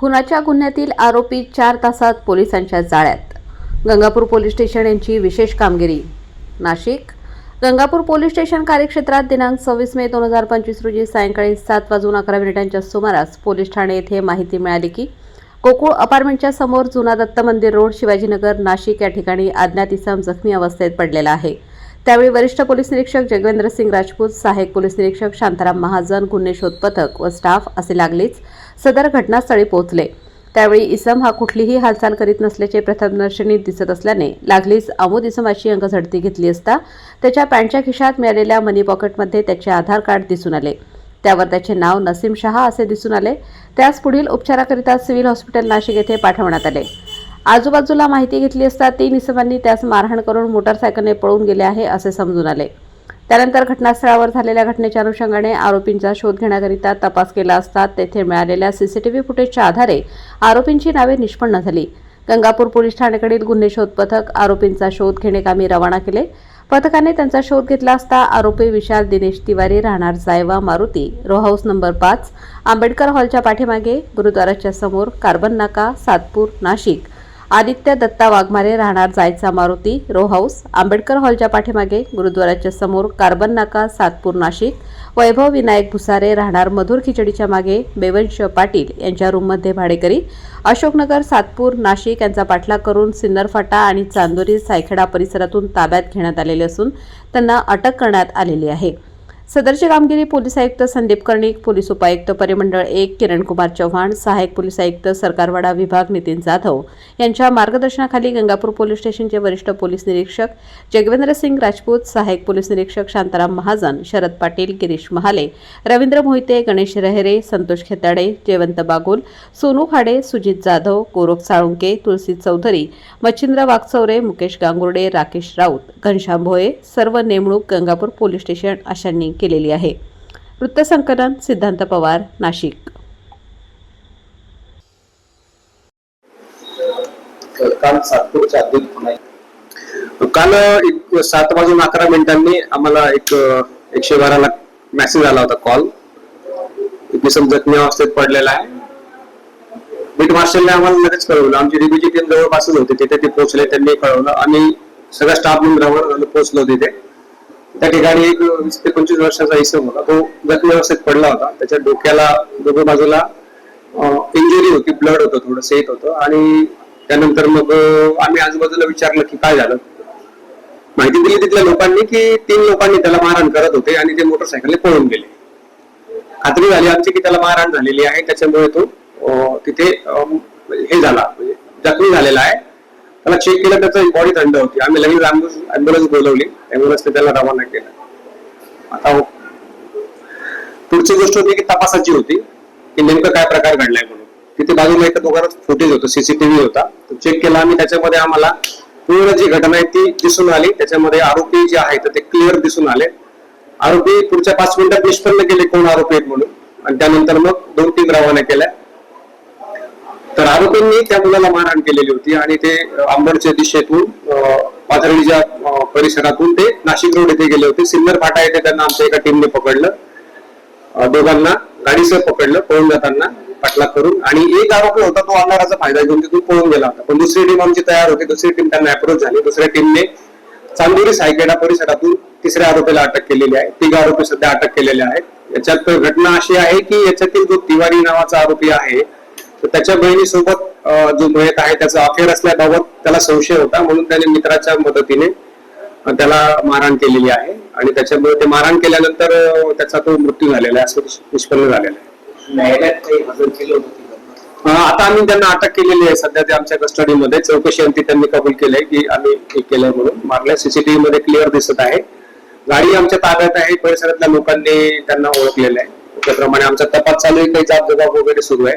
खुनाच्या गुन्ह्यातील आरोपी चार तासात पोलिसांच्या जाळ्यात. गंगापूर पोलीस स्टेशन यांची विशेष कामगिरी. नाशिक. गंगापूर पोलीस स्टेशन कार्यक्षेत्रात दिनांक सव्वीस मे दोन हजार पंचवीस रोजी सायंकाळी सात वाजून अकरा मिनिटांच्या सुमारास पोलीस ठाणे येथे माहिती मिळाली की गोकुळ अपार्टमेंटच्या समोर जुना दत्त मंदिर रोड शिवाजीनगर नाशिक या ठिकाणी अज्ञात इसम जखमी अवस्थेत पडलेला आहे. त्यावेळी वरिष्ठ पोलीस निरीक्षक जगवेंद्र सिंग राजपूत सहाय्यक पोलीस निरीक्षक शांताराम महाजन गुन्हे शोध पथक व स्टाफ असे लागलेच सदर घटनास्थळी पोहोचले. त्यावेळी इसम हा कुठलीही हालचाल करीत नसल्याचे प्रथमदर्शनी दिसत असल्याने लागलीच अमोद इसमाची अंगझडती घेतली असता त्याच्या पॅन्टच्या खिशात मिळालेल्या मनी पॉकेटमध्ये त्याचे आधार कार्ड दिसून आले. त्यावर त्याचे नाव नसीम शहा असे दिसून आले. त्यास पुढील उपचाराकरिता सिव्हिल हॉस्पिटल नाशिक येथे पाठवण्यात आले. आजूबाजूला माहिती घेतली असता तीन इसमांनी त्यास मारहाण करून मोटारसायकलने पळून गेले आहे असे समजून आले. त्यानंतर घटनास्थळावर झालेल्या घटनेच्या अनुषंगाने आरोपींचा शोध घेण्याकरिता तपास केला असता तेथे मिळालेल्या सीसीटीव्ही फुटेजच्या आधारे आरोपींची नावे निष्पन्न झाली. गंगापूर पोलीस ठाण्याकडील गुन्हे शोध पथक आरोपींचा शोध घेणेकामी रवाना केले. पथकाने त्यांचा शोध घेतला असता आरोपी विशाल दिनेश तिवारी राहणार जायवा मारुती रो हाऊस नंबर पाच आंबेडकर हॉलच्या पाठीमागे गुरुद्वाराच्या समोर कार्बन नाका सातपूर नाशिक. आदित्य दत्ता वाघमारे राहणार जायचा मारुती रो हाऊस आंबेडकर हॉलच्या पाठीमागे गुरुद्वाराच्या समोर कार्बन नाका सातपूर नाशिक. वैभव विनायक भुसारे राहणार मधुर खिचडीच्या मागे बेवंश पाटील यांच्या रूममध्ये भाडेकरी. अशोकनगर सातपूर नाशिक यांचा पाठलाग करून सिन्नर फाटा आणि चांदोरी सायखेडा परिसरातून ताब्यात घेण्यात आलेले असून त्यांना अटक करण्यात आलेली आहे. सदरची कामगिरी पोलीस आयुक्त संदीप कर्णिक पोलीस उपायुक्त परिमंडळ एक किरणकुमार चव्हाण सहाय्यक पोलीस आयुक्त सरकारवाडा विभाग नितीन जाधव यांच्या मार्गदर्शनाखाली गंगापूर पोलीस स्टेशनचे वरिष्ठ पोलीस निरीक्षक जगवेंद्र सिंग राजपूत सहाय्यक पोलीस निरीक्षक शांताराम महाजन शरद पाटील गिरीश महाले रवींद्र मोहिते गणेश रहेरे संतोष खेताडे जयवंत बागुल सोनू खाडे सुजित जाधव गोरख साळुंके तुलसी चौधरी मच्छिंद्र वागचौरे मुकेश गांगुर्डे राकेश राऊत घनश्याम भोये सर्व नेमणूक गंगापूर पोलीस स्टेशन अशांनी केलेली आहे. वृत्तसंकलन सिद्धांत पवार नाशिक. काल एक सात वाजून अकरा मिनिटांनी आम्हाला एक एकशे बाराला मेसेज आला होता कॉल इसम जखमी अवस्थेत पडलेला आहे. बीट मार्शलने आम्हाला लगेच कळवलं. आमची डीबीची टीम जवळपासच होती. तिथे ते पोहोचले त्यांनी कळवलं. आणि सगळ्या स्टाफ ग्राउंड पोहोचलो तिथे. त्या ठिकाणी एक वीस ते पंचवीस वर्षाचा इसम होता तो जखमी अवस्थेत पडला होता. त्याच्या डोक्याला दोघं बाजूला इंजुरी होती ब्लड होतं थोडंसं येत होतं. आणि त्यानंतर मग आम्ही आजूबाजूला विचारलं की काय झालं? माहिती दिली तिथल्या लोकांनी की तीन लोकांनी त्याला मारहाण करत होते आणि ते मोटरसायकलने पळून गेले. खात्री झाली आमची की त्याला मारहाण झालेली आहे. त्याच्यामुळे तो तिथे हे झाला म्हणजे जखमी झालेला आहे. त्याला चेक केलं त्याचं बॉडी थंड होती. आम्ही लगेच अँब्युलन्स बोलवली. अँब्युलन्सने त्याला रवाना केलं. आता हो- पुढची गोष्ट होती की तपासाची होती की नेमकं काय प्रकार घडलाय म्हणून. तिथे बाजूला एका दोघांना फुटेज होतं सीसीटीव्ही होता. तो चेक केला आम्ही त्याच्यामध्ये आम्हाला पूर्ण जी घटना आहे ती दिसून आली. त्याच्यामध्ये आरोपी जे आहेत ते क्लिअर दिसून आले. आरोपी पुढच्या पाच मिनिटात निष्पन्न केले कोण आरोपी आहेत म्हणून. आणि त्यानंतर मग दोन टीम रवाना केल्या. तर आरोपींनी त्या मुलाला मारहाण केलेली होती आणि ते आंबडच्या दिशेतून अं, पाथर्डीच्या परिसरातून ते नाशिक रोड येथे गेले होते. सिन्नर फाटा येथे त्यांना आमच्या एका टीमने पकडलं. दोघांना गाडीसह पकडलं पळून जाताना पाठलाग करून. आणि एक आरोपी होता तो अंधाराचा फायदा घेऊन तिथून पळून गेला होता. पण दुसरी टीम आमची तयार होती. दुसरी टीम त्यांना अप्रोच झाली. दुसऱ्या टीमने चांदोरी सायकेडा परिसरातून तिसऱ्या आरोपीला अटक केलेली आहे. तिघ आरोपी सध्या अटक केलेले आहेत. याच्यात घटना अशी आहे की याच्यातील जो तिवारी नावाचा आरोपी आहे तर त्याच्या बहिणीसोबत जो मयत आहे त्याचा अफेअर असल्याबाबत त्याला संशय होता. म्हणून त्याने मित्राच्या मदतीने त्याला मारहाण केलेली आहे. आणि त्याच्यामुळे ते मारहाण केल्यानंतर त्याचा तो मृत्यू झालेला आहे. असं निष्पन्न झालेलं आहे. आता आम्ही त्यांना अटक केलेली आहे. सध्या ते आमच्या कस्टडीमध्ये चौकशी अंती त्यांनी कबूल केलंय की आम्ही हे केलंय म्हणून. मारल्या सीसीटीव्ही मध्ये क्लिअर दिसत आहे. गाडी आमच्या ताब्यात आहे. परिसरातल्या लोकांनी त्यांना ओळखलेलं आहे. त्याप्रमाणे आमचा तपास चालू आहे. काही जाब जबाब वगैरे सुरू आहे.